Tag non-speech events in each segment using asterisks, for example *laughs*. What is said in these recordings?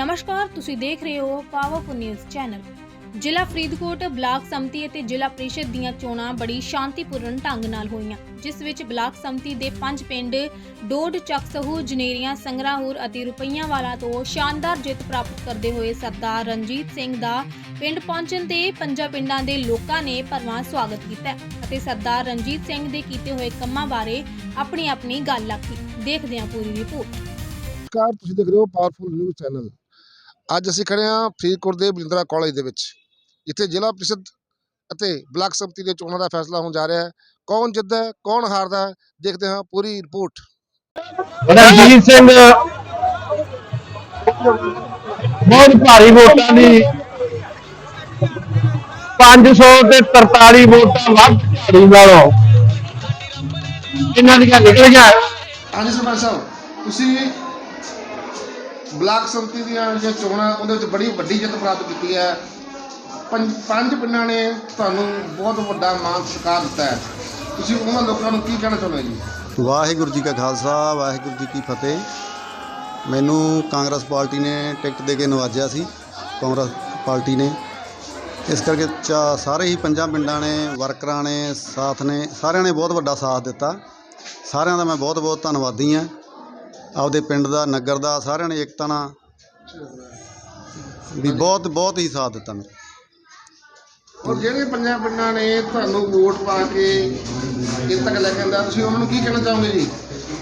ਨਮਸਕਾਰ, ਤੁਸੀਂ ਦੇਖ ਰਹੇ ਹੋ ਪਾਵਰਫੁਲ ਨਿਊਜ਼ ਚੈਨਲ ਜ਼ਿਲ੍ਹਾ ਫਰੀਦਕੋਟ ਬਲਾਕ ਸੰਮਤੀ ਅਤੇ ਜ਼ਿਲ੍ਹਾ ਪ੍ਰੀਸ਼ਦ ਦੀਆਂ ਚੋਣਾਂ ਬੜੀ ਸ਼ਾਂਤੀਪੂਰਨ ਢੰਗ ਨਾਲ ਹੋਈਆਂ, ਜਿਸ ਵਿੱਚ ਬਲਾਕ ਸੰਮਤੀ ਦੇ ਪੰਜ ਪਿੰਡ ਡੋਡ, ਚੱਕਸਹੂ, ਜਨੇਰੀਆਂ, ਸੰਗਰਾਹੂਰ ਅਤੇ ਰੁਪਈਆਂ ਵਾਲਾ ਤੋਂ ਸ਼ਾਨਦਾਰ ਜਿੱਤ ਪ੍ਰਾਪਤ ਕਰਦੇ ਹੋਏ ਸਰਦਾਰ ਰਣਜੀਤ ਸਿੰਘ ਦਾ ਪਿੰਡ ਪਹੁੰਚਣ ਤੇ ਪੰਜਾਂ ਪਿੰਡਾਂ ਦੇ ਲੋਕਾਂ ਨੇ ਭਰਵਾਂ ਸਵਾਗਤ ਕੀਤਾ ਅਤੇ ਸਰਦਾਰ ਰਣਜੀਤ ਸਿੰਘ ਦੇ ਕੀਤੇ ਹੋਏ ਕੰਮਾਂ ਬਾਰੇ ਆਪਣੀ ਆਪਣੀ ਗੱਲ ਆਖੀ। ਦੇਖਦੇ ਹਾਂ ਪੂਰੀ ਰਿਪੋਰਟ। ਨਮਸਕਾਰ, ਤੁਸੀਂ ਦੇਖ ਰਹੇ ਹੋ ਪਾਵਰਫੁਲ ਨਿਊਜ਼ ਚੈਨਲ ਅੱਜ ਅਸੀਂ ਖੜੇ ਹਾਂ ਫਰੀਦਕੋਟ ਦੇ ਬਲਿੰਦਰਾ ਕਾਲਜ ਦੇ ਵਿੱਚ। ਜਿੱਥੇ ਜ਼ਿਲ੍ਹਾ ਪ੍ਰੀਸ਼ਦ ਅਤੇ ਬਲਾਕ ਸੰਮਤੀ ਦੇ ਚੋਣਾਂ ਦਾ ਫੈਸਲਾ ਹੋਣ ਜਾ ਰਿਹਾ ਹੈ। ਕੌਣ ਜਿੱਤਦਾ ਹੈ ਕੌਣ ਹਾਰਦਾ ਹੈ ਦੇਖਦੇ ਹਾਂ ਪੂਰੀ ਰਿਪੋਰਟ। ਰਣਜੀਤ ਸਿੰਘ ਬਹੁਤ ਭਾਰੀ ਵੋਟਾਂ ਦੀ 500 ਤੇ 43 ਵੋਟਾਂ ਵੱਧ ਭਾਰੀ ਨਾਲੋਂ ਇਹਨਾਂ ਦੀਆਂ ਨਿਕਲ ਗਿਆ ਹਾਂਜੀ ਸਰਪੰਚ ਸਾਹਿਬ ਤੁਸੀਂ ਬਲਾਕ ਸੰਮਤੀ ਦੀਆਂ ਜਿਹੜੀਆਂ ਚੋਣਾਂ, ਉਹਦੇ ਵਿੱਚ ਬੜੀ ਵੱਡੀ ਜਿੱਤ ਪ੍ਰਾਪਤ ਕੀਤੀ ਹੈ। ਪੰਜ ਪੰਜ ਪਿੰਡਾਂ ਨੇ ਤੁਹਾਨੂੰ ਬਹੁਤ ਵੱਡਾ ਮਾਣ ਸਤਿਕਾਰ ਦਿੱਤਾ ਹੈ। ਤੁਸੀਂ ਉਹਨਾਂ ਲੋਕਾਂ ਨੂੰ ਕੀ ਕਹਿਣਾ ਚਾਹੁੰਦੇ ਜੀ? ਵਾਹਿਗੁਰੂ ਜੀ ਕਾ ਖਾਲਸਾ, ਵਾਹਿਗੁਰੂ ਜੀ ਕੀ ਫਤਿਹ। ਮੈਨੂੰ ਕਾਂਗਰਸ ਪਾਰਟੀ ਨੇ ਟਿਕਟ ਦੇ ਕੇ ਨਵਾਜਿਆ ਸੀ, ਕਾਂਗਰਸ ਪਾਰਟੀ ਨੇ। ਇਸ ਕਰਕੇ ਚਾ ਸਾਰੇ ਹੀ ਪੰਜਾਂ ਪਿੰਡਾਂ ਨੇ, ਵਰਕਰਾਂ ਨੇ, ਸਾਥ ਨੇ, ਸਾਰਿਆਂ ਨੇ ਬਹੁਤ ਵੱਡਾ ਸਾਥ ਦਿੱਤਾ। ਸਾਰਿਆਂ ਦਾ ਮੈਂ ਬਹੁਤ ਬਹੁਤ ਧੰਨਵਾਦੀ ਹਾਂ। ਆਪਦੇ ਪਿੰਡ ਦਾ ਨਗਰ ਦਾ ਸਾਰਿਆਂ ਨੇ ਏਕਤਾ ਨਾਲ ਵੀ ਬਹੁਤ ਬਹੁਤ ਹੀ ਸਾਥ ਦਿੱਤਾ ਮੇਰਾ। ਔਰ ਜਿਹੜੇ ਪੰਜਾਂ ਪਿੰਡਾਂ ਨੇ ਤੁਹਾਨੂੰ ਵੋਟ ਪਾ ਕੇ ਇੱਥੇ ਤੱਕ ਲੈ ਕੇ ਆਂਦਾ ਤੁਸੀਂ ਉਹਨਾਂ ਨੂੰ ਕੀ ਕਹਿਣਾ ਚਾਹੋਗੇ ਜੀ?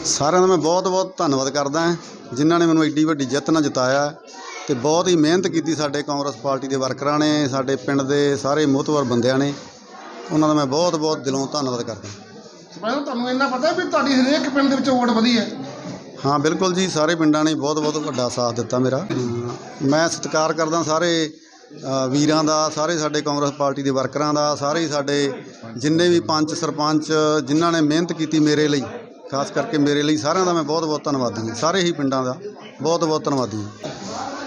ਸਾਰਿਆਂ ਦਾ ਮੈਂ ਬਹੁਤ-ਬਹੁਤ ਧੰਨਵਾਦ ਕਰਦਾ ਹਾਂ ਜਿਨ੍ਹਾਂ ਨੇ ਮੈਨੂੰ ਐਡੀ ਵੱਡੀ ਜਿੱਤ ਨਾਲ ਜਿਤਾਇਆ ਤੇ ਬਹੁਤ ਹੀ ਮਿਹਨਤ ਕੀਤੀ ਸਾਡੇ ਕਾਂਗਰਸ ਪਾਰਟੀ ਦੇ ਵਰਕਰਾਂ ਨੇ ਸਾਡੇ ਪਿੰਡ ਦੇ ਸਾਰੇ ਮੋਹਤਵਰ ਬੰਦਿਆਂ ਨੇ। ਉਹਨਾਂ ਦਾ ਮੈਂ ਬਹੁਤ-ਬਹੁਤ ਦਿਲੋਂ ਧੰਨਵਾਦ ਕਰਦਾ ਸਰਪੰਚ ਤੁਹਾਨੂੰ ਇੰਨਾ ਪਤਾ ਵੀ ਤੁਹਾਡੀ ਹਰੇਕ ਪਿੰਡ ਦੇ ਵਿੱਚ ਵੋਟ ਵਧੀ ਹੈ। ਹਾਂ, ਬਿਲਕੁਲ ਜੀ, ਸਾਰੇ ਪਿੰਡਾਂ ਨੇ ਬਹੁਤ-ਬਹੁਤ ਵੱਡਾ ਸਾਥ ਦਿੱਤਾ ਮੇਰਾ। ਮੈਂ ਸਤਿਕਾਰ ਕਰਦਾ ਸਾਰੇ ਵੀਰਾਂ ਦਾ, ਸਾਰੇ ਸਾਡੇ ਕਾਂਗਰਸ ਪਾਰਟੀ ਦੇ ਵਰਕਰਾਂ ਦਾ, ਸਾਰੇ ਹੀ ਸਾਡੇ ਜਿੰਨੇ ਵੀ ਪੰਚ ਸਰਪੰਚ ਜਿਨ੍ਹਾਂ ਨੇ ਮਿਹਨਤ ਕੀਤੀ ਮੇਰੇ ਲਈ, ਖਾਸ ਕਰਕੇ ਮੇਰੇ ਲਈ, ਸਾਰਿਆਂ ਦਾ ਮੈਂ ਬਹੁਤ-ਬਹੁਤ ਧੰਨਵਾਦੀ ਹਾਂ। ਸਾਰੇ ਹੀ ਪਿੰਡਾਂ ਦਾ ਬਹੁਤ-ਬਹੁਤ ਧੰਨਵਾਦੀ ਹਾਂ।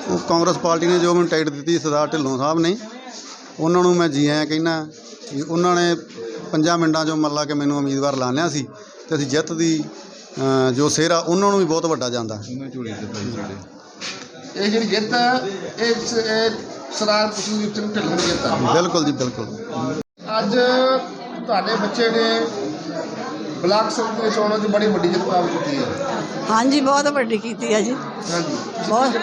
ਉਹ ਕਾਂਗਰਸ ਪਾਰਟੀ ਨੇ ਜੋ ਮੈਨੂੰ ਟਿਕਟ ਦਿੱਤੀ, ਸਰਦਾਰ ਢਿੱਲੋਂ ਸਾਹਿਬ ਨੇ, ਉਹਨਾਂ ਨੂੰ ਮੈਂ ਜੀ ਆਇਆਂ ਕਹਿਣਾ ਵੀ ਉਹਨਾਂ ਨੇ ਪੰਜਾਂ ਮਿੰਟਾਂ 'ਚੋਂ ਮੰਨ ਲਾ ਕੇ ਮੈਨੂੰ ਉਮੀਦਵਾਰ ਲਾਣਿਆ ਸੀ ਤੇ ਅਸੀਂ ਜਿੱਤ ਦੀ ਜੋ ਸਿਹਰਾ ਉਹਨਾਂ ਨੂੰ ਵੀ ਬਹੁਤ ਵੱਡਾ ਜਾਂਦਾ ਇਹ ਜਿਹੜੀ ਜਿੱਤ ਹੈ ਇਹ ਸ- ਇਹ ਸਰਦਾਰ ਪ੍ਰਸ਼ਨਜੀਤ ਸਿੰਘ ਢਿੱਲੋਂ ਦੀ ਜਿੱਤ ਹੈ ਬਿਲਕੁਲ ਜੀ ਬਿਲਕੁਲ। ਅੱਜ ਤੁਹਾਡੇ ਬੱਚੇ ਨੇ ਬਲਾਕ ਸੰਮਤੀ ਦੇ ਚੋਣਾਂ 'ਚ ਬੜੀ ਵੱਡੀ ਜਿੱਤ ਪ੍ਰਾਪਤ ਕੀਤੀ ਹੈ। ਹਾਂਜੀ ਬਹੁਤ ਵੱਡੀ ਕੀਤੀ ਹੈ ਜੀ। ਹਾਂਜੀ। ਬਹੁਤ?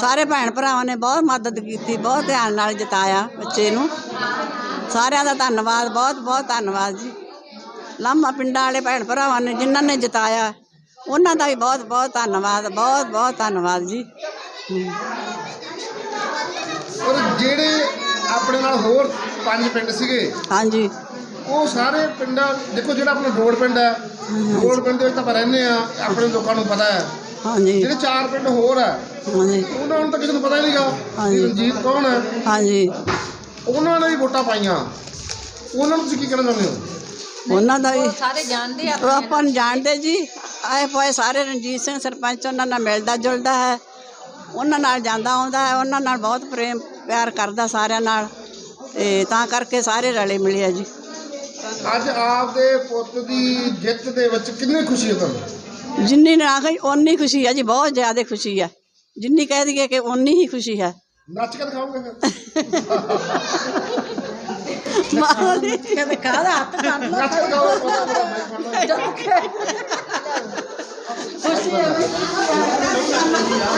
ਸਾਰੇ ਭੈਣ ਭਰਾਵਾਂ ਨੇ ਬਹੁਤ ਮਦਦ ਕੀਤੀ ਬਹੁਤ ਧਿਆਨ ਨਾਲ ਜਿਤਾਇਆ ਬੱਚੇ ਨੂੰ। ਸਾਰਿਆਂ ਦਾ ਧੰਨਵਾਦ ਬਹੁਤ ਬਹੁਤ ਧੰਨਵਾਦ ਜੀ। ਲਾਮਾ ਪਿੰਡਾਂ ਵਾਲੇ ਭੈਣ ਭਰਾਵਾਂ ਨੇ ਜਿਨ੍ਹਾਂ ਨੇ ਜਿਤਾਇਆ ਉਹਨਾਂ ਦਾ ਵੀ ਬਹੁਤ ਬਹੁਤ ਧੰਨਵਾਦ ਬਹੁਤ ਬਹੁਤ ਧੰਨਵਾਦ ਜੀ। ਔਰ ਜਿਹੜੇ ਆਪਣੇ ਨਾਲ ਹੋਰ ਪੰਜ ਪਿੰਡ ਸੀਗੇ ਹਾਂਜੀ। ਉਹ ਸਾਰੇ ਪਿੰਡਾਂ ਦੇਖੋ ਜਿਹੜਾ ਆਪਣਾ ਰੋਡ ਪਿੰਡ ਹੈ ਰੋਡ ਪਿੰਡ ਦੇ ਵਿੱਚ ਤਾਂ ਆਪਾਂ ਰਹਿੰਦੇ ਆ ਆਪਣੇ ਲੋਕਾਂ ਨੂੰ ਪਤਾ ਹੈ। ਹਾਂਜੀ। ਜਿਹੜੇ ਚਾਰ ਪਿੰਡ ਹੋਰ ਹੈ ਹਾਂਜੀ। ਉਹਨਾਂ ਨੂੰ ਤਾਂ ਕਿਸੇ ਨੂੰ ਪਤਾ ਹੀ ਨਹੀਂਗਾ ਹਾਂਜੀ। ਰਣਜੀਤ ਕੌਣ ਹੈ। ਹਾਂਜੀ। ਉਹਨਾਂ ਨੇ ਵੀ ਵੋਟਾਂ ਪਾਈਆਂ। ਉਹਨਾਂ ਨੂੰ ਤੁਸੀਂ ਕੀ ਕਹਿਣਾ ਚਾਹੁੰਦੇ ਹੋ? ਉਹਨਾਂ ਦਾ ਵੀ ਸਾਰੇ ਜਾਣਦੇ ਆ ਆਪਾਂ ਨੂੰ ਜਾਣਦੇ ਜੀ। ਆਏ ਪਏ ਸਾਰੇ ਰਣਜੀਤ ਸਿੰਘ ਸਰਪੰਚ ਉਹਨਾਂ ਨਾਲ ਮਿਲਦਾ ਜੁਲਦਾ ਹੈ। ਉਹਨਾਂ ਨਾਲ ਜਾਂਦਾ ਆਉਂਦਾ ਹੈ ਉਹਨਾਂ ਨਾਲ ਬਹੁਤ ਪ੍ਰੇਮ ਪਿਆਰ ਕਰਦਾ ਸਾਰਿਆਂ ਨਾਲ। ਤੇ ਤਾਂ ਕਰਕੇ ਸਾਰੇ ਰਲੇ ਮਿਲੇ ਆ ਜੀ। ਅੱਜ ਆਪਦੇ ਪੁੱਤ ਦੀ ਜਿੱਤ ਦੇ ਵਿੱਚ ਕਿੰਨੀ ਖੁਸ਼ੀ ਹੈ ਤੁਹਾਨੂੰ? ਜਿੰਨੀ ਨਾ ਗਈ ਓਨੀ ਖੁਸ਼ੀ ਹੈ ਜੀ ਬਹੁਤ ਜ਼ਿਆਦਾ ਖੁਸ਼ੀ ਹੈ ਜਿੰਨੀ ਕਹਿ ਦਈਏ ਕਿ ਓਨੀ ਹੀ ਖੁਸ਼ੀ ਹੈ। ਨੱਚ ਕੇ ਦਿਖਾਓਗੇ ਫਿਰ? *laughs* ਮਾਂ ਕਾਹਦਾ ਹੱਥ ਮੈਂ।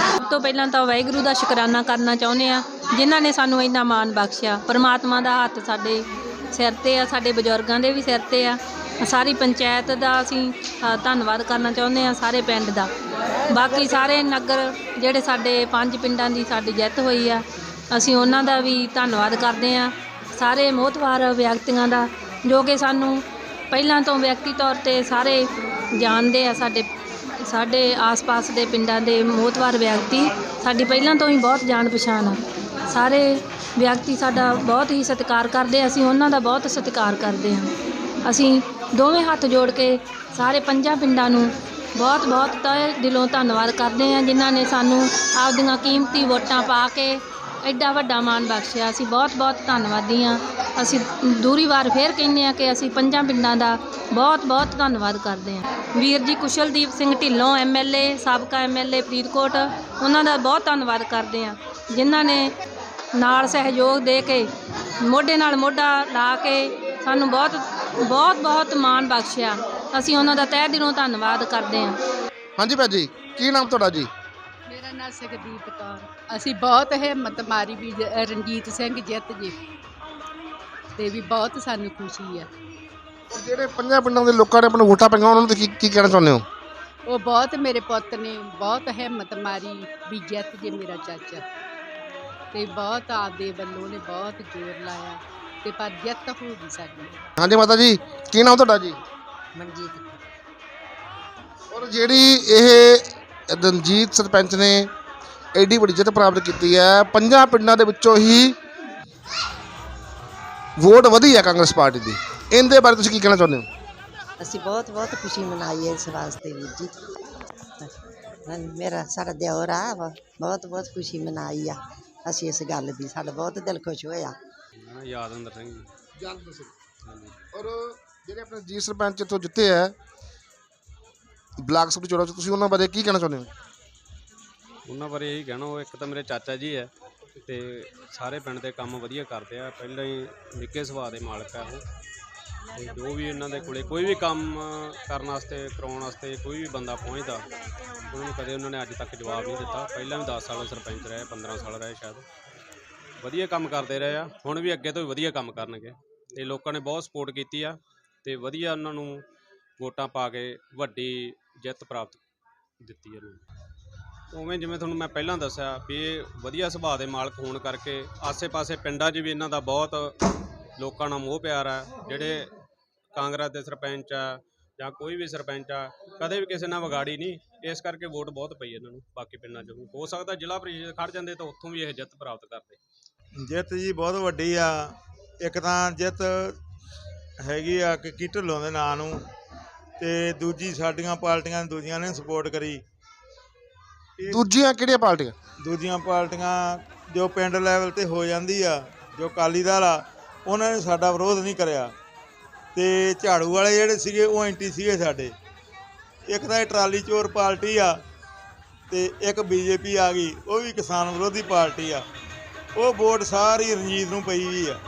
ਸਭ ਤੋਂ ਪਹਿਲਾਂ ਤਾਂ ਵਾਹਿਗੁਰੂ ਦਾ ਸ਼ੁਕਰਾਨਾ ਕਰਨਾ ਚਾਹੁੰਦੇ ਆ ਜਿਨ੍ਹਾਂ ਨੇ ਸਾਨੂੰ ਇੰਨਾ ਮਾਣ ਬਖਸ਼ਿਆ ਪਰਮਾਤਮਾ ਦਾ ਹੱਥ ਸਾਡੇ ਸਿਰ ਤੇ ਆ ਸਾਡੇ ਬਜ਼ੁਰਗਾਂ ਦੇ ਵੀ ਸਿਰ ਤੇ ਆ ਸਾਰੀ ਪੰਚਾਇਤ ਦਾ ਅਸੀਂ ਅ, ਧੰਨਵਾਦ ਕਰਨਾ ਚਾਹੁੰਦੇ ਆ ਸਾਰੇ ਪਿੰਡ ਦਾ ਬਾਕੀ ਸਾਰੇ ਨਗਰ ਜਿਹੜੇ ਸਾਡੇ ਪੰਜ ਪਿੰਡਾਂ ਦੀ ਸਾਡੀ ਜਿੱਤ ਹੋਈ ਆ ਅਸੀਂ ਉਹਨਾਂ ਦਾ ਵੀ ਧੰਨਵਾਦ ਕਰਦੇ ਆ ਸਾਰੇ ਮੋਹਤਵਾਰ ਵਿਅਕਤੀਆਂ ਦਾ, ਜੋ ਕਿ ਸਾਨੂੰ ਪਹਿਲਾਂ ਤੋਂ ਵਿਅਕਤੀ ਤੌਰ ਤੇ ਸਾਰੇ ਜਾਣਦੇ ਆ ਸਾਡੇ ਸਾਡੇ ਆਸ-ਪਾਸ ਦੇ ਪਿੰਡਾਂ ਦੇ ਮੋਹਤਵਾਰ ਵਿਅਕਤੀ। ਸਾਡੀ ਪਹਿਲਾਂ ਤੋਂ ਹੀ ਬਹੁਤ ਜਾਣ ਪਛਾਣ ਆ। ਸਾਰੇ ਵਿਅਕਤੀ ਸਾਡਾ ਬਹੁਤ ਹੀ ਸਤਿਕਾਰ ਕਰਦੇ ਅਸੀਂ ਉਹਨਾਂ ਦਾ ਬਹੁਤ ਸਤਿਕਾਰ ਕਰਦੇ ਹਾਂ ਅਸੀਂ ਦੋਵੇਂ ਹੱਥ ਜੋੜ ਕੇ ਸਾਰੇ ਪੰਜਾਂ ਪਿੰਡਾਂ ਨੂੰ ਬਹੁਤ ਬਹੁਤ ਤਹਿ ਦਿਲੋਂ ਧੰਨਵਾਦ ਕਰਦੇ ਹਾਂ ਜਿਨ੍ਹਾਂ ਨੇ ਸਾਨੂੰ ਆਪਦੀਆਂ ਕੀਮਤੀ ਵੋਟਾਂ ਪਾ ਕੇ ਐਡਾ ਵੱਡਾ ਮਾਣ ਬਖਸ਼ਿਆ। ਅਸੀਂ ਬਹੁਤ ਬਹੁਤ ਧੰਨਵਾਦੀ ਹਾਂ। ਅਸੀਂ ਦੂਰੀ ਵਾਰ ਫੇਰ ਕਹਿੰਦੇ ਆ ਕਿ ਅਸੀਂ ਪੰਜਾਂ ਪਿੰਡਾਂ ਦਾ ਬਹੁਤ ਬਹੁਤ ਧੰਨਵਾਦ ਕਰਦੇ ਹਾਂ। ਵੀਰ ਜੀ ਕੁਸ਼ਲਦੀਪ ਸਿੰਘ ਢਿੱਲੋਂ ਐਮਐਲਏ ਸਾਬਕਾ ਐਮਐਲਏ ਫਰੀਦਕੋਟ, ਉਹਨਾਂ ਦਾ ਬਹੁਤ ਧੰਨਵਾਦ ਕਰਦੇ ਹਾਂ। ਜਿਨ੍ਹਾਂ ਨੇ ਨਾਲ ਸਹਿਯੋਗ ਦੇ ਕੇ, ਮੋਢੇ ਨਾਲ ਮੋਢਾ ਲਾ ਕੇ ਸਾਨੂੰ ਬਹੁਤ ਬਹੁਤ ਬਹੁਤ ਮਾਣ ਬਖਸ਼ਿਆ। ਅਸੀਂ ਉਹਨਾਂ ਦਾ ਤਹਿ ਦਿਲੋਂ ਧੰਨਵਾਦ ਕਰਦੇ ਹਾਂ। ਹਾਂਜੀ ਭੈਣ ਜੀ, ਕੀ ਨਾਮ ਤੁਹਾਡਾ ਜੀ? ਨਾਮ ਸੁਖਦੀਪ ਕੌਰ। ਅਸੀਂ ਬਹੁਤ ਹਿੰਮਤ ਮਾਰੀ ਵੀ ਜ- ਰਣਜੀਤ ਸਿੰਘ ਜਿੱਤ ਜੇ। ਤੇ ਵੀ ਬਹੁਤ ਸਾਨੂੰ ਖੁਸ਼ੀ ਆ। ਔਰ ਜਿਹੜੇ ਪੰਜਾਂ ਪਿੰਡਾਂ ਦੇ ਲੋਕਾਂ ਨੇ ਆਪਣੇ ਵੋਟਾਂ ਪਾਈਆਂ ਉਹਨਾਂ ਨੂੰ ਤੁਸੀਂ ਕੀ ਕੀ ਕਹਿਣਾ ਚਾਹੁੰਦੇ ਹੋ? ਉਹ ਬਹੁਤ ਮੇਰੇ ਪੁੱਤ ਨੇ ਬਹੁਤ ਹਿੰਮਤ ਮਾਰੀ ਵੀ ਜਿੱਤ ਜੇ ਮੇਰਾ ਚਾਚਾ। ਤੇ ਬਹੁਤ ਆਪਦੇ ਵੱਲੋਂ ਨੇ ਬਹੁਤ ਜ਼ੋਰ ਲਾਇਆ। ਤੇ ਪਰ ਜਿੱਤ ਹੋ ਗਈ ਸਾਡੀ। ਹਾਂਜੀ ਮਾਤਾ ਜੀ ਕੀ ਨਾਮ ਤੁਹਾਡਾ ਜੀ? ਮਨਜੀਤ ਔਰ ਜਿਹੜੀ ਇਹ ਰਣਜੀਤ ਸਰਪੰਚ ਨੇ ਐਡੀ ਵੱਡੀ ਜਿੱਤ ਪ੍ਰਾਪਤ ਕੀਤੀ ਹੈ। ਪੰਜਾਂ ਪਿੰਡਾਂ ਦੇ ਵਿੱਚੋਂ ਹੀ ਵੋਟ ਵਧੀ ਹੈ ਕਾਂਗਰਸ ਪਾਰਟੀ ਦੀ। ਇਹਦੇ ਬਾਰੇ ਤੁਸੀਂ ਕੀ ਕਹਿਣਾ ਚਾਹੁੰਦੇ ਹੋ? ਅਸੀਂ ਬਹੁਤ ਬਹੁਤ ਖੁਸ਼ੀ ਮਨਾਈ ਹੈ ਇਸ ਵਾਸਤੇ ਵੀਰ ਜੀ। ਹਾਂ, ਮੇਰਾ ਸਾਡਾ ਦਿਓਰ ਆ ਵਾ, ਬਹੁਤ ਬਹੁਤ ਖੁਸ਼ੀ ਮਨਾਈ ਆ। ਅਸੀਂ ਇਸ ਗੱਲ ਦੀ ਸਾਡਾ ਬਹੁਤ ਦਿਲ ਖੁਸ਼ ਹੋਇਆ। ਯਾਦਵਿੰਦਰ ਸਿੰਘ ਜੀ ਜਾਨਵਰ ਸਿੰਘ ਔਰ ਜਿਹੜੇ ਆਪਣੇ ਜੀ ਸਰਪੰਚ ਇੱਥੋਂ ਜਿੱਤੇ ਹੈ ਬਲਾਕ ਸਭ ਚੋਣਾਂ 'ਚ ਤੁਸੀਂ ਉਹਨਾਂ ਬਾਰੇ ਕੀ ਕਹਿਣਾ ਚਾਹੁੰਦੇ ਹੋ? ਉਹਨਾਂ ਬਾਰੇ ਇਹੀ ਕਹਿਣਾ, ਉਹ ਇੱਕ ਤਾਂ ਮੇਰੇ ਚਾਚਾ ਜੀ ਹੈ ਤੇ ਸਾਰੇ ਪਿੰਡ ਦੇ ਕੰਮ ਵਧੀਆ ਕਰਦੇ ਆ। ਪਹਿਲਾਂ ਹੀ ਨਿੱਕੇ ਸੁਭਾਅ ਦੇ ਮਾਲਕ ਆ ਉਹ। ਤੇ ਜੋ ਵੀ ਇਹਨਾਂ ਦੇ ਕੋਲੇ ਕੋਈ ਵੀ ਕੰਮ ਕਰਨ ਵਾਸਤੇ, ਕਰਾਉਣ ਵਾਸਤੇ ਕੋਈ ਵੀ ਬੰਦਾ ਪਹੁੰਚਦਾ, ਉਹਨਾਂ ਨੂੰ ਕਦੇ ਉਹਨਾਂ ਨੇ ਅੱਜ ਤੱਕ ਜਵਾਬ ਨਹੀਂ ਦਿੱਤਾ। ਪਹਿਲਾਂ ਵੀ 10 ਸਾਲ ਸਰਪੰਚ ਰਹੇ 15 ਸਾਲ ਰਹੇ ਸ਼ਾਇਦ। ਵਧੀਆ ਕੰਮ ਕਰਦੇ ਰਹੇ ਆ। ਹੁਣ ਵੀ ਅੱਗੇ ਤੋਂ ਵੀ ਵਧੀਆ ਕੰਮ ਕਰਨਗੇ। ਤੇ ਲੋਕਾਂ ਨੇ ਬਹੁਤ ਸਪੋਰਟ ਕੀਤੀ ਆ ਤੇ ਵਧੀਆ ਉਹਨਾਂ ਨੂੰ ਵੋਟਾਂ ਪਾ ਕੇ ਵੱਡੀ ਜਿੱਤ ਪ੍ਰਾਪਤ ਦਿੱਤੀ ਇਹਨਾਂ ਨੂੰ ਉਵੇਂ ਜਿਵੇਂ ਤੁਹਾਨੂੰ ਮੈਂ ਪਹਿਲਾਂ ਦੱਸਿਆ ਵੀ ਇਹ ਵਧੀਆ ਸੁਭਾਅ ਦੇ ਮਾਲਕ ਹੋਣ ਕਰਕੇ ਆਸੇ-ਪਾਸੇ ਪਿੰਡਾਂ 'ਚ ਵੀ ਇਹਨਾਂ ਦਾ ਬਹੁਤ ਲੋਕਾਂ ਨਾਲ ਮੋਹ ਪਿਆਰ ਆ। ਜਿਹੜੇ ਕਾਂਗਰਸ ਦੇ ਸਰਪੰਚ ਆ ਜਾਂ ਕੋਈ ਵੀ ਸਰਪੰਚ ਆ, ਕਦੇ ਵੀ ਕਿਸੇ ਨਾਲ ਵਿਗਾੜੀ ਨਹੀਂ, ਇਸ ਕਰਕੇ ਵੋਟ ਬਹੁਤ ਪਈ ਇਹਨਾਂ ਨੂੰ, ਬਾਕੀ ਪਿੰਡਾਂ 'ਚ ਵੀ। ਹੋ ਸਕਦਾ ਜ਼ਿਲ੍ਹਾ ਪ੍ਰੀਸ਼ਦ ਖੜ ਜਾਂਦੇ ਤਾਂ ਉੱਥੋਂ ਵੀ ਇਹ ਜਿੱਤ ਪ੍ਰਾਪਤ ਕਰਦੇ। ਜਿੱਤ ਜੀ ਬਹੁਤ ਵੱਡੀ ਆ। ਇੱਕ ਤਾਂ ਜਿੱਤ ਹੈਗੀ ਆ ਕਿ ਕੀ ਢਿੱਲੋਂ ਦੇ ਨਾਂ ਨੂੰ। ਤੇ ਦੂਜੀ ਸਾਡੀਆਂ ਪਾਰਟੀਆਂ ਦੂਜੀਆਂ ਨੇ ਸਪੋਰਟ ਕਰੀ। ਦੂਜੀਆਂ ਕਿਹੜੀਆਂ ਪਾਰਟੀਆਂ? ਦੂਜੀਆਂ ਪਾਰਟੀਆਂ ਜੋ ਪਿੰਡ ਲੈਵਲ ਤੇ ਹੋ ਜਾਂਦੀ ਆ ਜੋ ਅਕਾਲੀ ਦਲ ਆ ਉਹਨਾਂ ਨੇ ਸਾਡਾ ਵਿਰੋਧ ਨਹੀਂ ਕਰਿਆ। ਤੇ ਝਾੜੂ ਵਾਲੇ ਜਿਹੜੇ ਸੀਗੇ ਉਹ ਐਂਟੀ ਸੀਗੇ ਸਾਡੇ। ਇੱਕ ਤਾਂ ਇਹ ਟਰਾਲੀ ਚੋਰ ਪਾਰਟੀ ਆ ਤੇ ਇੱਕ ਬੀਜੇਪੀ ਆ ਗਈ ਉਹ ਵੀ ਕਿਸਾਨ ਵਿਰੋਧੀ ਪਾਰਟੀ ਆ। ਉਹ ਵੋਟ ਸਾਰੀ ਰਣਜੀਤ ਨੂੰ ਪਈ ਵੀ ਆ।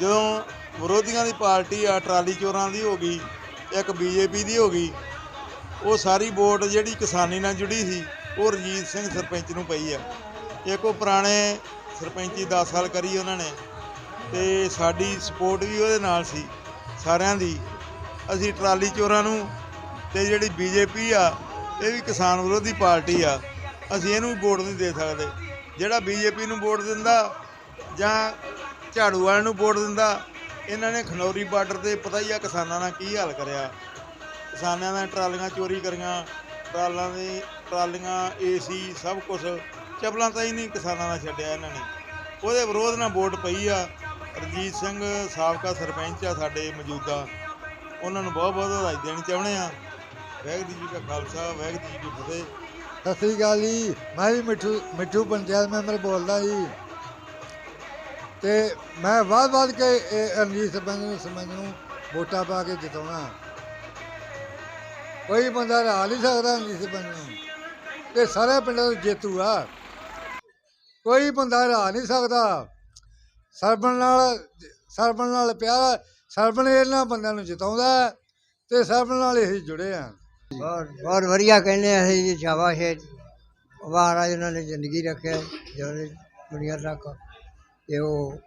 ਜਦੋਂ ਵਿਰੋਧੀਆਂ ਦੀ ਪਾਰਟੀ ਆ ਟਰਾਲੀ ਚੋਰਾਂ ਦੀ ਹੋ ਗਈ ਇੱਕ ਬੀਜੇਪੀ ਦੀ ਹੋ ਗਈ, ਉਹ ਸਾਰੀ ਵੋਟ ਜਿਹੜੀ ਕਿਸਾਨੀ ਨਾਲ ਜੁੜੀ ਸੀ, ਉਹ ਰਣਜੀਤ ਸਿੰਘ ਸਰਪੰਚ ਨੂੰ ਪਈ ਆ। ਇੱਕ ਉਹ ਪੁਰਾਣੇ ਸਰਪੰਚੀ 10 ਸਾਲ ਕਰੀ ਉਹਨਾਂ ਨੇ, ਤੇ ਸਾਡੀ ਸਪੋਰਟ ਵੀ ਉਹਦੇ ਨਾਲ ਸੀ, ਸਾਰਿਆਂ ਦੀ। ਅਸੀਂ ਟਰਾਲੀ ਚੋਰਾਂ ਨੂੰ, ਤੇ ਜਿਹੜੀ ਬੀਜੇਪੀ ਆ, ਇਹ ਵੀ ਕਿਸਾਨ ਵਿਰੋਧੀ ਪਾਰਟੀ ਆ, ਅਸੀਂ ਇਹਨੂੰ ਵੋਟ ਨਹੀਂ ਦੇ ਸਕਦੇ। ਜਿਹੜਾ ਬੀਜੇਪੀ ਨੂੰ ਵੋਟ ਦਿੰਦਾ ਜਾਂ ਝਾੜੂ ਵਾਲਿਆਂ ਨੂੰ ਵੋਟ ਦਿੰਦਾ ਇਹਨਾਂ ਨੇ ਖਨੌਰੀ ਬਾਰਡਰ ਤੇ ਪਤਾ ਹੀ ਆ ਕਿਸਾਨਾਂ ਨਾਲ ਕੀ ਹਾਲ ਕਰਿਆ। ਕਿਸਾਨਾਂ ਦੀਆਂ ਟਰਾਲੀਆਂ ਚੋਰੀ ਕਰੀਆਂ, ਟਰਾਲਾਂ ਦੀ, ਟਰਾਲੀਆਂ, ਏਸੀ, ਸਭ ਕੁਝ ਚਪਲਾਂ ਤਾਂ ਹੀ ਨਹੀਂ ਕਿਸਾਨਾਂ ਦਾ ਛੱਡਿਆ ਇਹਨਾਂ ਨੇ। ਉਹਦੇ ਵਿਰੋਧ ਨਾਲ ਵੋਟ ਪਈ ਆ। ਰਣਜੀਤ ਸਿੰਘ ਸਾਬਕਾ ਸਰਪੰਚ ਆ ਸਾਡੇ ਮੌਜੂਦਾ। ਉਹਨਾਂ ਨੂੰ ਬਹੁਤ ਬਹੁਤ ਵਧਾਈ ਦੇਣੀ ਚਾਹੁੰਦੇ ਆ। ਵਾਹਿਗੁਰੂ ਜੀ ਕਾ ਖਾਲਸਾ ਵਾਹਿਗੁਰੂ ਜੀ ਕੀ ਫਤਿਹ। ਸਤਿ ਸ੍ਰੀ ਅਕਾਲ ਜੀ। ਮੈਂ ਵੀ ਮਿੱਠੂ ਮਿੱਠੂ ਪੰਚਾਇਤ ਮੈਂਬਰ ਬੋਲਦਾ ਜੀ। ਤੇ ਮੈਂ ਵੱਧ ਵੱਧ ਕੇ ਇਹ ਰਣਜੀਤ ਸਰਪੰਚ ਨੂੰ ਸਰਪੰਚ ਨੂੰ ਵੋਟਾਂ ਪਾ ਕੇ ਜਿਤਾਉਣਾ। ਕੋਈ ਬੰਦਾ ਹਰਾ ਨਹੀਂ ਸਕਦਾ ਰਣਜੀਤ ਸਰਪੰਚ ਨੂੰ। ਤੇ ਸਾਰੇ ਪਿੰਡਾਂ ਨੂੰ ਜੇਤੂ ਆ। ਕੋਈ ਬੰਦਾ ਹਰਾ ਨਹੀਂ ਸਕਦਾ। ਸਰਪੰਚ ਨਾਲ ਸਰਪੰਚ ਨਾਲ ਪਿਆਰ ਸਰਪੰਚ ਇਹਨਾਂ ਬੰਦਿਆਂ ਨੂੰ ਜਿਤਾਉਂਦਾ ਤੇ ਸਰਪੰਚ ਨਾਲ ਇਹ ਜੁੜੇ ਆ। ਬਹੁਤ ਬਹੁਤ ਵਧੀਆ ਕਹਿੰਦੇ ਆ ਅਸੀਂ ਜੀ, ਸ਼ਾਬਾਸ਼ ਹੈ ਮਹਾਰਾਜ ਉਹਨਾਂ ਨੇ ਜ਼ਿੰਦਗੀ ਰੱਖਿਆ ਜਿਹੜੇ ਦੁਨੀਆ ਤੱਕ। ਤੇ ਉਹ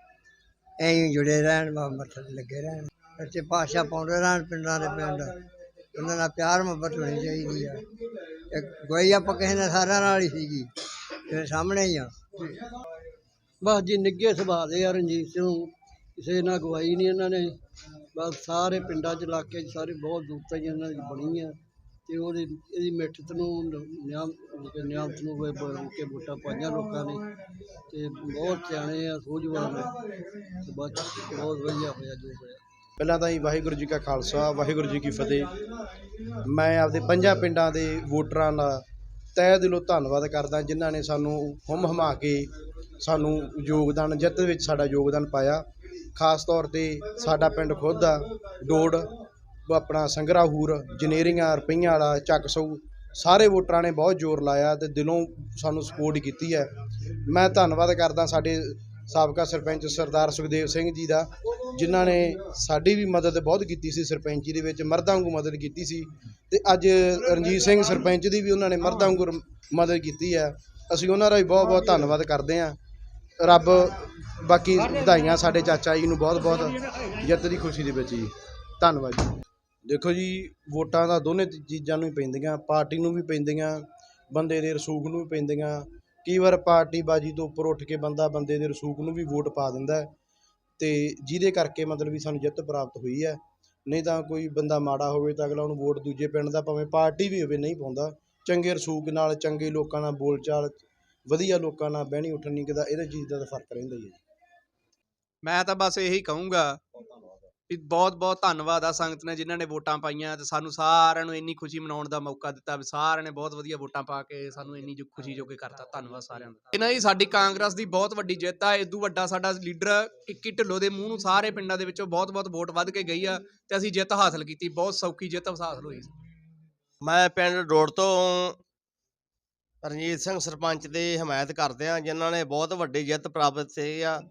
ਐਂ ਹੀ ਜੁੜੇ ਰਹਿਣ ਵਾ ਮੱਥੇ ਤੇ ਲੱਗੇ ਰਹਿਣ। ਇੱਥੇ ਪਾਸ਼ਾ ਪਾਉਂਦੇ ਰਹਿਣ ਪਿੰਡਾਂ ਦੇ ਪਿੰਡ। ਉਹਨਾਂ ਨਾਲ ਪਿਆਰ ਮੁਹੱਬਤ ਹੋਣੀ ਚਾਹੀਦੀ ਆ। ਇੱਕ ਗੋਈ ਆਪਾਂ ਕਿਸੇ ਨਾਲ ਸਾਰਿਆਂ ਨਾਲ ਹੀ ਸੀਗੀ ਤੇ ਸਾਹਮਣੇ ਹੀ ਆ। ਬਸ ਜੀ ਨਿੱਗੇ ਸੁਭਾਅ ਦੇ ਆ ਰਣਜੀਤ ਸਿੰਘ। ਕਿਸੇ ਨਾਲ ਗਵਾਈ ਨਹੀਂ ਇਹਨਾਂ ਨੇ। ਬਸ ਸਾਰੇ ਪਿੰਡਾਂ 'ਚ ਇਲਾਕੇ 'ਚ ਸਾਰੇ ਬਹੁਤ ਦੂਰਤਾ ਜੀ ਇਹਨਾਂ ਦੀ ਬਣੀ ਆ। ਤੇ ਉਹਦੀ ਇਹਦੀ ਮਿੱਠਤ ਨੂੰ ਨਿਆਮ ਨਿਆਮਤ ਨੂੰ ਵੇ ਬਣ ਕੇ ਵੋਟਾਂ ਪਾਈਆਂ ਲੋਕਾਂ ਨੇ ਤੇ ਬਹੁਤ ਸਿਆਣੇ ਆ ਸੂਝਵਾਨ ਨੇ ਤੇ ਬਸ ਬਹੁਤ ਵਧੀਆ ਹੋਇਆ ਜੋ ਹੋਇਆ ਪਹਿਲਾਂ ਤਾਂ ਹੀ ਵਾਹਿਗੁਰੂ ਜੀ ਕਾ ਖਾਲਸਾ ਵਾਹਿਗੁਰੂ ਜੀ ਕੀ ਫਤਿਹ ਮੈਂ ਆਪਦੇ ਪੰਜਾਂ ਪਿੰਡਾਂ ਦੇ ਵੋਟਰਾਂ ਦਾ ਤਹਿ ਦਿਲੋਂ ਧੰਨਵਾਦ ਕਰਦਾ ਜਿਨ੍ਹਾਂ ਨੇ ਸਾਨੂੰ ਹੁੰਮ ਹਮਾ ਕੇ ਸਾਨੂੰ ਯੋਗਦਾਨ ਜਿੱਤ ਵਿੱਚ ਸਾਡਾ ਯੋਗਦਾਨ ਪਾਇਆ ਖਾਸ ਤੌਰ ਤੇ ਸਾਡਾ ਪਿੰਡ ਖੁਦ ਆ ਡੋੜ ਉਹ ਆਪਣਾ ਸੰਗਰਾਹੂਰ, ਜਨੇਰੀਆਂ, ਰੁਪਈਆਂ ਵਾਲਾ ਚੱਕ ਸਊ, ਸਾਰੇ ਵੋਟਰਾਂ ਨੇ ਬਹੁਤ ਜ਼ੋਰ ਲਾਇਆ ਤੇ ਦਿਲੋਂ ਸਾਨੂੰ ਸਪੋਰਟ ਕੀਤੀ ਹੈ। ਮੈਂ ਧੰਨਵਾਦ ਕਰਦਾ ਸਾਡੇ ਸਾਬਕਾ ਸਰਪੰਚ ਸਰਦਾਰ ਸੁਖਦੇਵ ਸਿੰਘ ਜੀ ਦਾ, ਜਿਨ੍ਹਾਂ ਨੇ ਸਾਡੀ ਵੀ ਮਦਦ ਬਹੁਤ ਕੀਤੀ ਸੀ ਸਰਪੰਚੀ ਦੇ ਵਿੱਚ, ਮਰਦਾਂ ਵਾਂਗੂ ਮਦਦ ਕੀਤੀ ਸੀ ਤੇ ਅੱਜ ਰਣਜੀਤ ਸਿੰਘ ਸਰਪੰਚ ਦੀ ਵੀ ਉਹਨਾਂ ਨੇ ਮਰਦਾਂ ਵਾਂਗੂ ਮਦਦ ਕੀਤੀ ਹੈ। ਅਸੀਂ ਉਹਨਾਂ ਦਾ ਵੀ ਬਹੁਤ ਬਹੁਤ ਧੰਨਵਾਦ ਕਰਦੇ ਹਾਂ। ਰੱਬ ਬਾਕੀ ਵਧਾਈਆਂ ਸਾਡੇ ਚਾਚਾ ਜੀ ਨੂੰ ਬਹੁਤ ਬਹੁਤ, ਜਿੱਤ ਦੀ ਖੁਸ਼ੀ ਦੇ ਵਿੱਚ ਜੀ। ਧੰਨਵਾਦ ਜੀ। ਦੇਖੋ ਜੀ, ਵੋਟਾਂ ਤਾਂ ਦੋਨੇ ਚੀਜ਼ਾਂ ਨੂੰ ਹੀ ਪੈਂਦੀਆਂ, ਪਾਰਟੀ ਨੂੰ ਵੀ ਪੈਂਦੀਆਂ, ਬੰਦੇ ਦੇ ਰਸੂਖ ਨੂੰ ਵੀ ਪੈਂਦੀਆਂ। ਕਈ ਵਾਰ ਪਾਰਟੀਬਾਜ਼ੀ ਤੋਂ ਉੱਪਰ ਉੱਠ ਕੇ ਬੰਦਾ ਬੰਦੇ ਦੇ ਰਸੂਖ ਨੂੰ ਵੀ ਵੋਟ ਪਾ ਦਿੰਦਾ ਅਤੇ ਜਿਹਦੇ ਕਰਕੇ ਮਤਲਬ ਵੀ ਸਾਨੂੰ ਜਿੱਤ ਪ੍ਰਾਪਤ ਹੋਈ ਹੈ। ਨਹੀਂ ਤਾਂ ਕੋਈ ਬੰਦਾ ਮਾੜਾ ਹੋਵੇ ਤਾਂ ਅਗਲਾ ਉਹਨੂੰ ਵੋਟ ਦੂਜੇ ਪਿੰਡ ਦਾ ਭਾਵੇਂ ਪਾਰਟੀ ਵੀ ਹੋਵੇ ਨਹੀਂ ਪਾਉਂਦਾ। ਚੰਗੇ ਰਸੂਖ ਨਾਲ, ਚੰਗੇ ਲੋਕਾਂ ਨਾਲ ਬੋਲਚਾਲ, ਵਧੀਆ ਲੋਕਾਂ ਨਾਲ ਬਹਿਣੀ ਉੱਠਣੀ ਕਿਦਾ, ਇਹਦੇ ਚੀਜ਼ ਦਾ ਤਾਂ ਫ਼ਰਕ ਰਹਿੰਦਾ ਹੀ ਹੈ ਮੈਂ ਤਾਂ ਬਸ ਇਹੀ ਕਹੂੰਗਾ ਬਹੁਤ ਬਹੁਤ ਧੰਨਵਾਦ ਆ ਸੰਗਤ ਨੇ ਜਿਨ੍ਹਾਂ ਨੇ ਵੋਟਾਂ ਪਾਈਆਂ ਤੇ ਸਾਨੂੰ ਸਾਰਿਆਂ ਨੂੰ ਇੰਨੀ ਖੁਸ਼ੀ ਮਨਾਉਣ ਦਾ ਮੌਕਾ ਦਿੱਤਾ ਵੀ ਸਾਰਿਆਂ ਨੇ ਬਹੁਤ ਵਧੀਆ ਵੋਟਾਂ ਪਾ ਕੇ ਸਾਨੂੰ ਇੰਨੀ ਜੋ ਖੁਸ਼ੀ ਜੋਗੇ ਕਰਤਾ। ਧੰਨਵਾਦ ਸਾਰਿਆਂ ਦਾ। ਇਹਨਾਂ ਦੀ ਸਾਡੀ ਕਾਂਗਰਸ ਦੀ ਬਹੁਤ ਵੱਡੀ ਜਿੱਤ ਆ। ਇਦੋਂ ਵੱਡਾ ਸਾਡਾ ਲੀਡਰ ਕਿੱਕੀ ਢਿੱਲੋਂ ਦੇ ਮੂੰਹ ਨੂੰ ਸਾਰੇ ਪਿੰਡਾਂ ਦੇ ਵਿੱਚੋਂ ਬਹੁਤ ਬਹੁਤ ਵੋਟ ਵੱਧ ਕੇ ਗਈ ਆ ਤੇ ਅਸੀਂ ਜਿੱਤ ਹਾਸਲ ਕੀਤੀ। ਬਹੁਤ ਸੌਖੀ ਜਿੱਤ ਹਾਸਲ ਹੋਈ। ਮੈਂ ਪਿੰਡ ਰੋਡ ਤੋਂ ਰਣਜੀਤ ਸਿੰਘ ਸਰਪੰਚ ਦੀ ਹਮਾਇਤ ਕਰਦੇ ਆ, ਜਿਨ੍ਹਾਂ ਨੇ ਬਹੁਤ ਵੱਡੀ ਜਿੱਤ ਪ੍ਰਾਪਤ ਕੀਤੀ ਆ।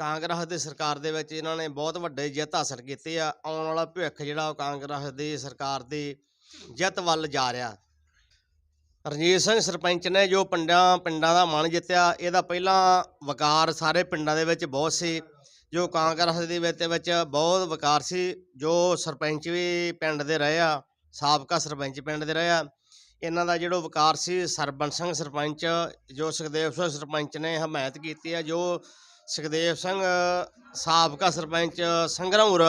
ਕਾਂਗਰਸ ਦੀ ਸਰਕਾਰ ਦੇ ਵਿੱਚ ਇਹਨਾਂ ਨੇ ਬਹੁਤ ਵੱਡੇ ਜਿੱਤ ਹਾਸਲ ਕੀਤੀ ਆ, ਆਉਣ ਵਾਲਾ ਭਵਿੱਖ ਜਿਹੜਾ ਉਹ ਕਾਂਗਰਸ ਦੀ ਸਰਕਾਰ ਦੀ ਜਿੱਤ ਵੱਲ ਜਾ ਰਿਹਾ। ਰਣਜੀਤ ਸਿੰਘ ਸਰਪੰਚ ਨੇ ਜੋ ਪਿੰਡਾਂ ਪਿੰਡਾਂ ਦਾ ਮਨ ਜਿੱਤਿਆ, ਇਹਦਾ ਪਹਿਲਾਂ ਵਕਾਰ ਸਾਰੇ ਪਿੰਡਾਂ ਦੇ ਵਿੱਚ ਬਹੁਤ ਸੀ, ਜੋ ਕਾਂਗਰਸ ਦੇ ਵਿੱਚ ਵਿੱਚ ਬਹੁਤ ਵਕਾਰ ਸੀ, ਜੋ ਸਰਪੰਚ ਵੀ ਪਿੰਡ ਦੇ ਰਹੇ ਆ, ਸਾਬਕਾ ਸਰਪੰਚ ਪਿੰਡ ਦੇ ਰਹੇ ਆ, ਇਹਨਾਂ ਦਾ ਜਿਹੜਾ ਵਕਾਰ ਸੀ ਸਰਬਨ ਸਿੰਘ ਸਰਪੰਚ, ਜੋ ਸੁਖਦੇਵ ਸਿੰਘ ਸਰਪੰਚ ਨੇ ਹਮਾਇਤ ਕੀਤੀ ਆ, ਜੋ ਸੁਖਦੇਵ ਸਿੰਘ, ਸਾਬਕਾ ਸਰਪੰਚ ਸੰਗਰਾਮੁਰ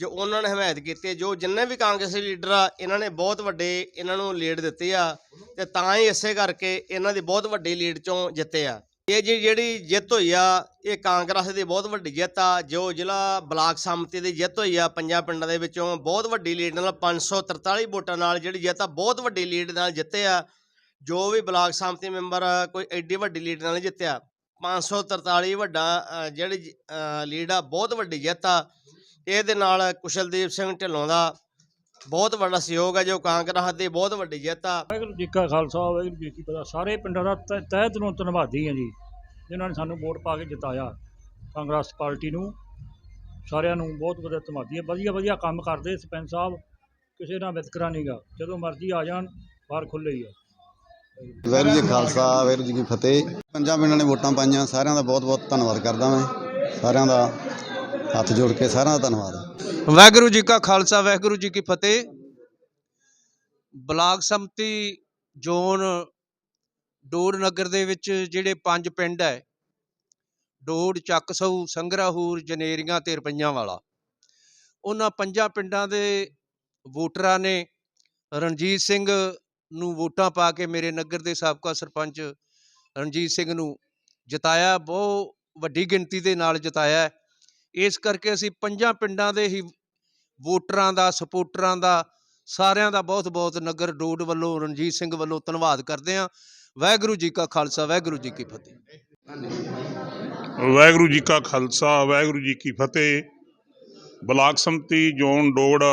ਜੋ ਉਹਨਾਂ ਨੇ ਹਮਾਇਤ ਕੀਤੀ ਜੋ ਜਿੰਨੇ ਵੀ ਕਾਂਗਰਸੀ ਲੀਡਰ ਆ, ਇਹਨਾਂ ਨੇ ਬਹੁਤ ਵੱਡੇ ਇਹਨਾਂ ਨੂੰ ਲੀਡ ਦਿੱਤੀ ਆ ਤੇ ਤਾਂ ਹੀ ਇਸੇ ਕਰਕੇ ਇਹਨਾਂ ਦੀ ਬਹੁਤ ਵੱਡੀ ਲੀਡ ਚੋਂ ਜਿੱਤੇ ਆ। ਇਹ ਜੀ ਜਿਹੜੀ ਜਿੱਤ ਹੋਈ ਆ, ਇਹ ਕਾਂਗਰਸ ਦੀ ਬਹੁਤ ਵੱਡੀ ਜਿੱਤ ਆ, ਜੋ ਜ਼ਿਲ੍ਹਾ ਬਲਾਕ ਸੰਮਤੀ ਦੀ ਜਿੱਤ ਹੋਈ ਆ, ਪੰਜਾਂ ਪਿੰਡਾਂ ਦੇ ਵਿੱਚੋਂ ਬਹੁਤ ਵੱਡੀ ਲੀਡ ਨਾਲ 543 ਵੋਟਾਂ ਨਾਲ ਜਿਹੜੀ ਜਿੱਤ ਆ, ਬਹੁਤ ਵੱਡੀ ਲੀਡ ਨਾਲ ਜਿੱਤੇ ਆ। ਜੋ ਵੀ ਬਲਾਕ ਸੰਮਤੀ ਮੈਂਬਰ ਕੋਈ ਐਡੀ ਵੱਡੀ ਲੀਡ ਨਾਲ ਨਹੀਂ ਜਿੱਤਿਆ। 543 ਵੱਡਾ ਜਿਹੜੀ ਲੀਡ ਆ, ਬਹੁਤ ਵੱਡੀ ਜਿੱਤ ਆ। ਇਹਦੇ ਨਾਲ ਕੁਸ਼ਲਦੀਪ ਸਿੰਘ ਢਿੱਲੋਂ ਦਾ ਬਹੁਤ ਵੱਡਾ ਸਹਿਯੋਗ ਹੈ ਜੋ ਕਾਂਗਰਸ ਦੀ ਬਹੁਤ ਵੱਡੀ ਜਿੱਤ ਆ। ਵਾਹਿਗੁਰੂ ਜੀ ਕਾ ਖਾਲਸਾ, ਵਾਹਿਗੁਰੂ ਜੀ ਕੀ ਫਤਿਹ ਸਾਰੇ ਪਿੰਡਾਂ ਦਾ ਤਹਿ ਤਹਿ ਦਿਲੋਂ ਧੰਨਵਾਦੀ ਹਾਂ ਜੀ, ਜਿਨ੍ਹਾਂ ਨੇ ਸਾਨੂੰ ਵੋਟ ਪਾ ਕੇ ਜਿਤਾਇਆ। ਕਾਂਗਰਸ ਪਾਰਟੀ ਨੂੰ ਸਾਰਿਆਂ ਨੂੰ ਬਹੁਤ ਵਧੀਆ ਧੰਨਵਾਦੀ ਹੈ ਵਧੀਆ ਵਧੀਆ ਕੰਮ ਕਰਦੇ ਸਰਪੰਚ ਸਾਹਿਬ, ਕਿਸੇ ਨਾਲ ਵਿਤਕਰਾ ਨਹੀਂਗਾ ਜਦੋਂ ਮਰਜ਼ੀ ਆ ਜਾਣ, ਬਾਹਰ ਖੁੱਲ੍ਹੇ ਹੀ ਆ। ਵਾਹਿਗੁਰੂ ਜੀ ਖਾਲਸਾ, ਵਾਹਿਗੁਰੂ ਜੀ ਕੀ ਫਤਿਹ। ਪੰਜਾਂ ਪਿੰਡਾਂ ਨੇ ਵੋਟਾਂ ਪਾਈਆਂ, ਸਾਰਿਆਂ ਦਾ ਬਹੁਤ ਬਹੁਤ ਧੰਨਵਾਦ ਕਰਦਾ ਮੈਂ। ਸਾਰਿਆਂ ਦਾ ਹੱਥ ਜੋੜ ਕੇ ਸਾਰਿਆਂ ਦਾ ਧੰਨਵਾਦ। ਵਾਹਿਗੁਰੂ ਜੀ ਕਾ ਖਾਲਸਾ, ਵਾਹਿਗੁਰੂ ਜੀ ਕੀ ਫਤਿਹ। ਬਲਾਕ ਸੰਮਤੀ ਜ਼ੋਨ ਡੋਰ ਨਗਰ ਦੇ ਵਿੱਚ ਜਿਹੜੇ ਪੰਜ ਪਿੰਡ ਹੈ ਡੋੜ ਚੱਕਸਊ, ਸੰਗਰਾਹੂਰ, ਜਨੇਰੀਆਂ ਤੇ ਰਪਈਆਂ ਵਾਲਾ। ਉਹਨਾਂ ਪੰਜਾਂ ਪਿੰਡਾਂ ਦੇ ਵੋਟਰਾਂ ਨੇ ਰਣਜੀਤ ਸਿੰਘ ਨੂੰ ਵੋਟਾਂ ਪਾ ਕੇ ਮੇਰੇ ਨਗਰ ਦੇ ਸਾਬਕਾ ਸਰਪੰਚ ਰਣਜੀਤ ਸਿੰਘ ਨੂੰ ਜਿਤਾਇਆ, ਬਹੁਤ ਵੱਡੀ ਗਿਣਤੀ ਦੇ ਨਾਲ ਜਿਤਾਇਆ ਇਸ ਕਰਕੇ ਅਸੀਂ ਪੰਜਾਂ ਪਿੰਡਾਂ ਦੇ ਹੀ ਵੋਟਰਾਂ ਦਾ ਸਪੋਰਟਰਾਂ ਦਾ, ਸਾਰਿਆਂ ਦਾ ਬਹੁਤ ਬਹੁਤ ਨਗਰ ਡੋਡ ਵੱਲੋਂ, ਰਣਜੀਤ ਸਿੰਘ ਵੱਲੋਂ ਧੰਨਵਾਦ ਕਰਦੇ ਹਾਂ। ਵਾਹਿਗੁਰੂ ਜੀ ਕਾ ਖਾਲਸਾ, ਵਾਹਿਗੁਰੂ ਜੀ ਕੀ ਫਤਿਹ। ਵਾਹਿਗੁਰੂ ਜੀ ਕਾ ਖਾਲਸਾ, ਵਾਹਿਗੁਰੂ ਜੀ ਕੀ ਫਤਿਹ। ਬਲਾਕ ਸੰਮਤੀ ਜ਼ੋਨ ਡੋੜ,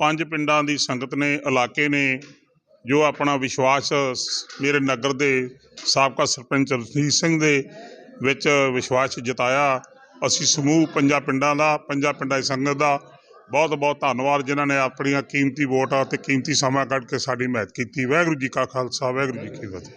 ਪੰਜ ਪਿੰਡਾਂ ਦੀ ਸੰਗਤ ਨੇ, ਇਲਾਕੇ ਨੇ ਜੋ ਆਪਣਾ ਵਿਸ਼ਵਾਸ ਮੇਰੇ ਨਗਰ ਦੇ ਸਾਬਕਾ ਸਰਪੰਚ ਰਣਜੀਤ ਸਿੰਘ ਦੇ ਵਿੱਚ ਵਿਸ਼ਵਾਸ ਜਤਾਇਆ, ਅਸੀਂ ਸਮੂਹ ਪੰਜਾਂ ਪਿੰਡਾਂ ਦਾ, ਪੰਜਾਂ ਪਿੰਡਾਂ ਦੀ ਸੰਗਤ ਦਾ ਬਹੁਤ ਬਹੁਤ ਧੰਨਵਾਦ, ਜਿਨ੍ਹਾਂ ਨੇ ਆਪਣੀਆਂ ਕੀਮਤੀ ਵੋਟਾਂ ਤੇ ਕੀਮਤੀ ਸਮਾਂ ਕੱਢ ਕੇ ਸਾਡੀ ਮਦਦ ਕੀਤੀ। ਵਾਹਿਗੁਰੂ ਜੀ ਕਾ ਖਾਲਸਾ, ਵਾਹਿਗੁਰੂ ਜੀ ਕੀ ਫਤਿਹ।